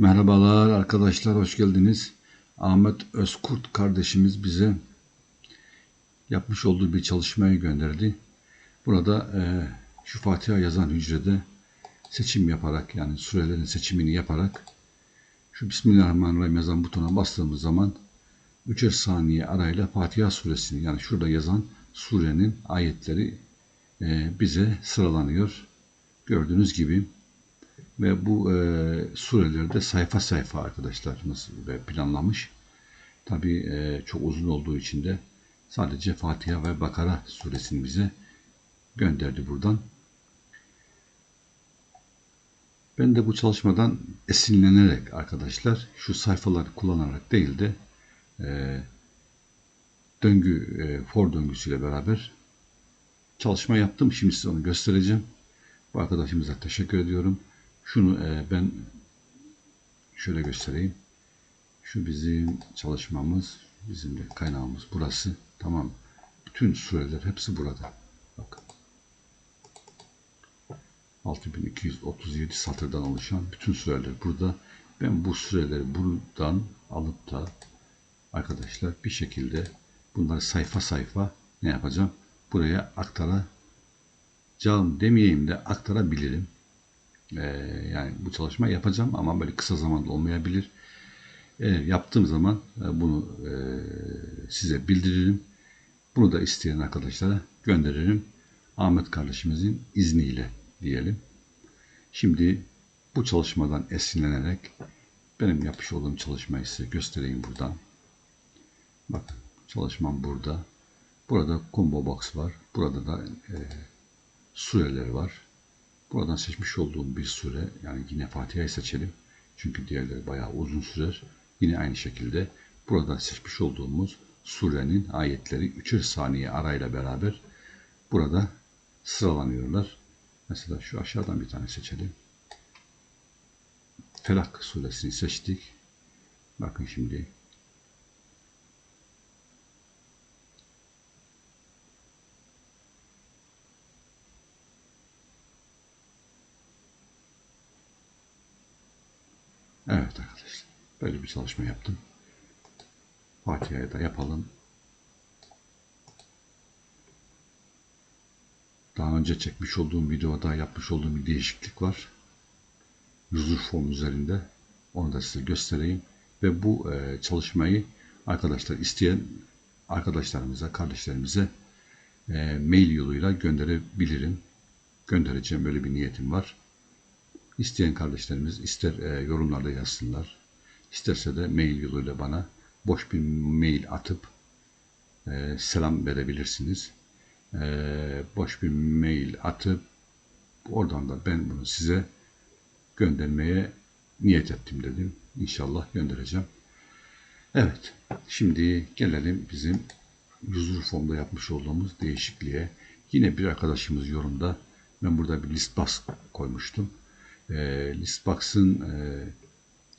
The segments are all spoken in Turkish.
Merhabalar arkadaşlar, hoş geldiniz. Ahmet Özkurt kardeşimiz bize yapmış olduğu bir çalışmayı gönderdi. Burada e, şu Fatiha yazan hücrede seçim yaparak yani surelerin seçimini yaparak şu Bismillahirrahmanirrahim yazan butona bastığımız zaman 3'er saniye arayla Fatiha suresini yani şurada yazan surenin ayetleri e, bize sıralanıyor. Gördüğünüz gibi ve bu e, sureleri de sayfa sayfa arkadaşlarımız ve planlamış. Tabi e, çok uzun olduğu için de sadece Fatiha ve Bakara suresini bize gönderdi buradan. Ben de bu çalışmadan esinlenerek arkadaşlar şu sayfaları kullanarak değil de e, döngü e, for döngüsüyle beraber çalışma yaptım. Şimdi size onu göstereceğim. Bu arkadaşımıza teşekkür ediyorum. Şunu e, ben şöyle göstereyim. Şu bizim çalışmamız, bizim de kaynağımız burası. Tamam. Bütün süreler hepsi burada. Bakın. 6237 satırdan oluşan bütün süreler burada. Ben bu süreleri buradan alıp da arkadaşlar bir şekilde bunları sayfa sayfa ne yapacağım? Buraya aktaracağım demeyeyim de aktarabilirim. Ee, yani bu çalışma yapacağım ama böyle kısa zamanda olmayabilir. Eğer yaptığım zaman e, bunu e, size bildiririm. Bunu da isteyen arkadaşlara gönderirim. Ahmet kardeşimizin izniyle diyelim. Şimdi bu çalışmadan esinlenerek benim yapmış olduğum çalışmayı size göstereyim buradan. Bak çalışmam burada. Burada combo box var. Burada da e, süreler var. Buradan seçmiş olduğum bir süre yani yine Fatiha'yı seçelim. Çünkü diğerleri bayağı uzun sürer. Yine aynı şekilde burada seçmiş olduğumuz surenin ayetleri 3'er saniye arayla beraber burada sıralanıyorlar. Mesela şu aşağıdan bir tane seçelim. Felak suresini seçtik. Bakın şimdi Evet arkadaşlar. Böyle bir çalışma yaptım. Fatiha'yı da yapalım. Daha önce çekmiş olduğum videoda yapmış olduğum bir değişiklik var. User form üzerinde. Onu da size göstereyim. Ve bu e, çalışmayı arkadaşlar isteyen arkadaşlarımıza, kardeşlerimize e, mail yoluyla gönderebilirim. Göndereceğim böyle bir niyetim var. İsteyen kardeşlerimiz ister e, yorumlarda yazsınlar. İsterse de mail yoluyla bana boş bir mail atıp e, selam verebilirsiniz. E, boş bir mail atıp oradan da ben bunu size göndermeye niyet ettim dedim. İnşallah göndereceğim. Evet. Şimdi gelelim bizim user formda yapmış olduğumuz değişikliğe. Yine bir arkadaşımız yorumda ben burada bir list box koymuştum e, listbox'ın e,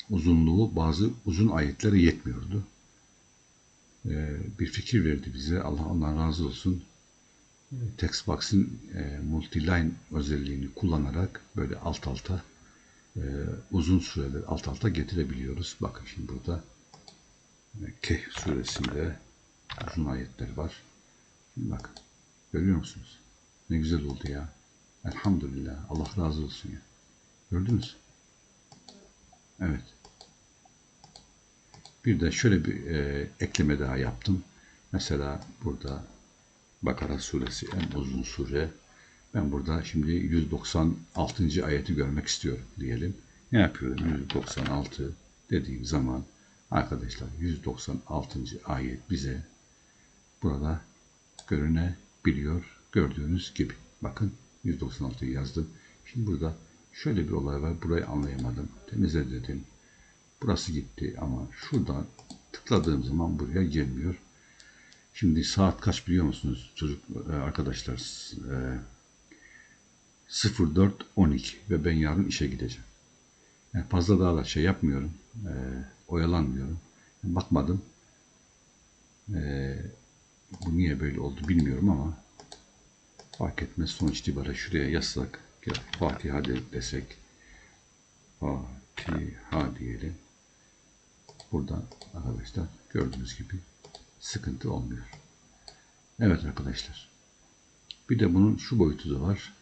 uzunluğu bazı uzun ayetlere yetmiyordu. E, bir fikir verdi bize. Allah ondan razı olsun. E, Textbox'ın e, multiline özelliğini kullanarak böyle alt alta e, uzun süreler alt alta getirebiliyoruz. Bakın şimdi burada e, Kehf suresinde uzun ayetler var. Şimdi bakın. Görüyor musunuz? Ne güzel oldu ya. Elhamdülillah. Allah razı olsun ya. Gördünüz. Evet. Bir de şöyle bir e, ekleme daha yaptım. Mesela burada Bakara suresi en uzun sure. Ben burada şimdi 196. ayeti görmek istiyorum diyelim. Ne yapıyorum? 196 dediğim zaman arkadaşlar 196. ayet bize burada görünebiliyor. Gördüğünüz gibi. Bakın 196'yı yazdım. Şimdi burada Şöyle bir olay var. Burayı anlayamadım. Temizle dedim. Burası gitti ama şuradan tıkladığım zaman buraya gelmiyor. Şimdi saat kaç biliyor musunuz çocuk e, arkadaşlar? E, 04.12 ve ben yarın işe gideceğim. Yani fazla daha da şey yapmıyorum. E, oyalanmıyorum. Bakmadım. E, bu niye böyle oldu bilmiyorum ama fark etmez. Sonuç itibariyle şuraya yazsak Fatiha desek Fatiha diyelim. Burada arkadaşlar gördüğünüz gibi sıkıntı olmuyor. Evet arkadaşlar. Bir de bunun şu boyutu da var.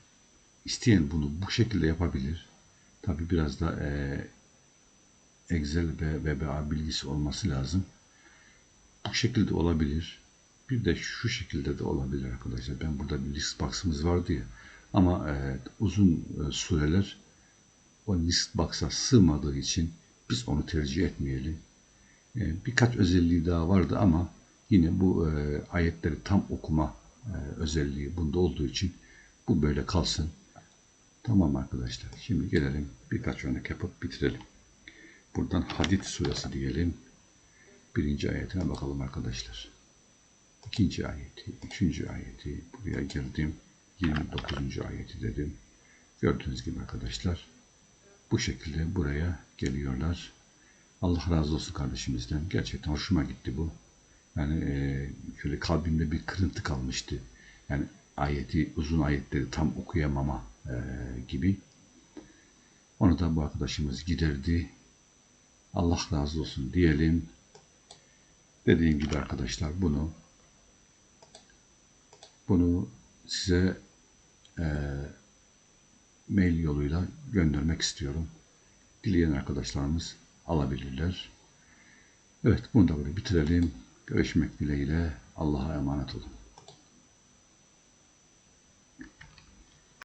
İsteyen bunu bu şekilde yapabilir. Tabi biraz da e, Excel ve VBA bilgisi olması lazım. Bu şekilde olabilir. Bir de şu şekilde de olabilir arkadaşlar. Ben burada bir list box'ımız vardı ya. Ama e, uzun e, süreler o list box'a sığmadığı için biz onu tercih etmeyelim. E, birkaç özelliği daha vardı ama yine bu e, ayetleri tam okuma özelliği bunda olduğu için bu böyle kalsın. Tamam arkadaşlar. Şimdi gelelim birkaç örnek yapıp bitirelim. Buradan Hadid suresi diyelim. Birinci ayetine bakalım arkadaşlar. İkinci ayeti, üçüncü ayeti, buraya girdim. 29. ayeti dedim. Gördüğünüz gibi arkadaşlar bu şekilde buraya geliyorlar. Allah razı olsun kardeşimizden. Gerçekten hoşuma gitti bu. Yani e, şöyle kalbimde bir kırıntı kalmıştı. Yani ayeti, uzun ayetleri tam okuyamama e, gibi. Onu da bu arkadaşımız giderdi. Allah razı olsun diyelim. Dediğim gibi arkadaşlar bunu bunu size e, mail yoluyla göndermek istiyorum. Dileyen arkadaşlarımız alabilirler. Evet bunu da böyle bitirelim. Görüşmek dileğiyle Allah'a emanet olun.